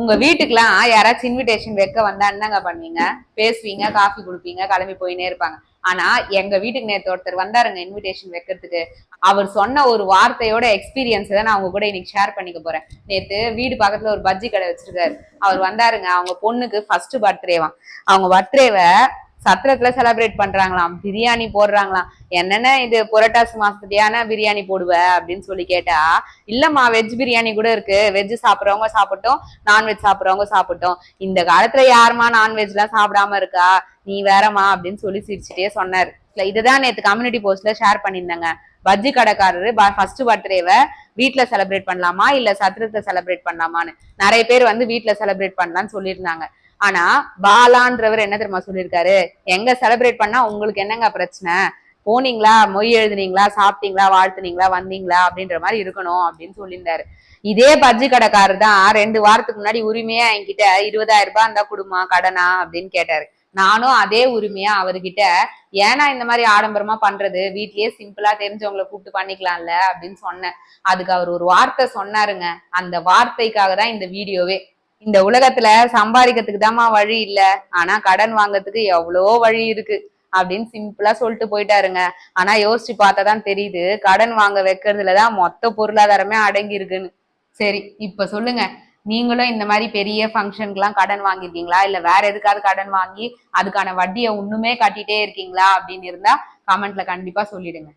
உங்க வீட்டுக்குலாம் யாராச்சும் இன்விடேஷன் வைக்க வந்தா என்னங்க பண்ணுவீங்க. பேசுவீங்க காஃபி குடுப்பீங்க கிளம்பி போயினே இருப்பாங்க. ஆனா எங்க வீட்டுக்கு நேற்று ஒருத்தர் வந்தாருங்க இன்விடேஷன் வைக்கிறதுக்கு. அவர் சொன்ன ஒரு வார்த்தையோட எக்ஸ்பீரியன்ஸ் தான் நான் உங்க கூட இன்னைக்கு ஷேர் பண்ணிக்க போறேன். நேத்து வீடு பக்கத்துல ஒரு பஜ்ஜி கடை வச்சிருக்காரு. அவர் வந்தாருங்க அவங்க பொண்ணுக்கு ஃபர்ஸ்ட் பர்த்டேவான் அவங்க பர்த்டேவை சத்திரத்துல செலிப்ரேட் பண்றாங்களாம். பிரியாணி போடுறாங்களாம். என்னென்ன இது புரட்டாசி மாசத்துலயான பிரியாணி போடுவ அப்படின்னு சொல்லி கேட்டா இல்லம்மா வெஜ் பிரியாணி கூட இருக்கு. வெஜ் சாப்பிட்றவங்க சாப்பிட்டோம் நான்வெஜ் சாப்பிட்றவங்க சாப்பிட்டோம். இந்த காலத்துல யாருமா நான்வெஜ் எல்லாம் சாப்பிடாம இருக்கா? நீ வேறம்மா அப்படின்னு சொல்லி சிரிச்சுட்டே சொன்னாரு. இதுதான் நேத்து கம்யூனிட்டி போஸ்ட்ல ஷேர் பண்ணியிருந்தாங்க. பஜ்ஜி கடைக்காரரு ஃபர்ஸ்ட் பர்த்டேவை வீட்டில் செலிப்ரேட் பண்ணலாமா? இல்ல சத்திரத்தில் செலிப்ரேட் பண்ணலாமான்னு? நிறைய பேர் வந்து வீட்டில் செலிப்ரேட் பண்ணலாம்னு சொல்லியிருந்தாங்க. ஆனா பாலான்றவர் என்ன தெரியுமா சொல்லியிருக்காரு? எங்க செலிப்ரேட் பண்ணா உங்களுக்கு என்னங்க பிரச்சனை? போனீங்களா? மொய் எழுதுனீங்களா? சாப்பிட்டீங்களா? வாழ்த்துனீங்களா? வந்தீங்களா? அப்படின்ற மாதிரி இருக்கணும் அப்படின்னு சொல்லியிருந்தாரு. இதே பஜ்ஜி கடைக்காரர் தான் ரெண்டு வாரத்துக்கு முன்னாடி உரிமையா என்கிட்ட இருபதாயிரம் ரூபாய் இருந்தா கொடுமா கடனா? அப்படின்னு கேட்டாரு. நானும் அதே உரிமையா அவர்கிட்ட ஏன்னா இந்த மாதிரி ஆடம்பரமா பண்றது? வீட்லயே சிம்பிளா தெரிஞ்சவங்களை கூப்பிட்டு பண்ணிக்கலாம்ல? அப்படின்னு சொன்னேன். அதுக்கு அவர் ஒரு வார்த்தை சொன்னாருங்க. அந்த வார்த்தைக்காக தான் இந்த வீடியோவே இந்த உலகத்துல சம்பாதிக்கிறதுக்கு தாம்மா வழி இல்ல. ஆனா கடன் வாங்கறதுக்கு எவ்வளோ வழி இருக்கு அப்படின்னு சிம்பிளா சொல்லிட்டு போயிட்டாருங்க. ஆனா யோசிச்சு பார்த்தா தான் தெரியுது. கடன் வாங்க வைக்கிறதுலதான் மொத்த பொருளாதாரமே அடங்கி இருக்குன்னு சரி இப்ப சொல்லுங்க. நீங்களும் இந்த மாதிரி பெரிய ஃபங்க்ஷனுக்குலாம் கடன் வாங்கியிருக்கீங்களா? இல்ல வேற எதுக்காவது கடன் வாங்கி அதுக்கான வட்டியை இன்னுமே கட்டிட்டே இருக்கீங்களா? அப்படின்னு இருந்தா கமெண்ட்ல கண்டிப்பா சொல்லிடுங்க.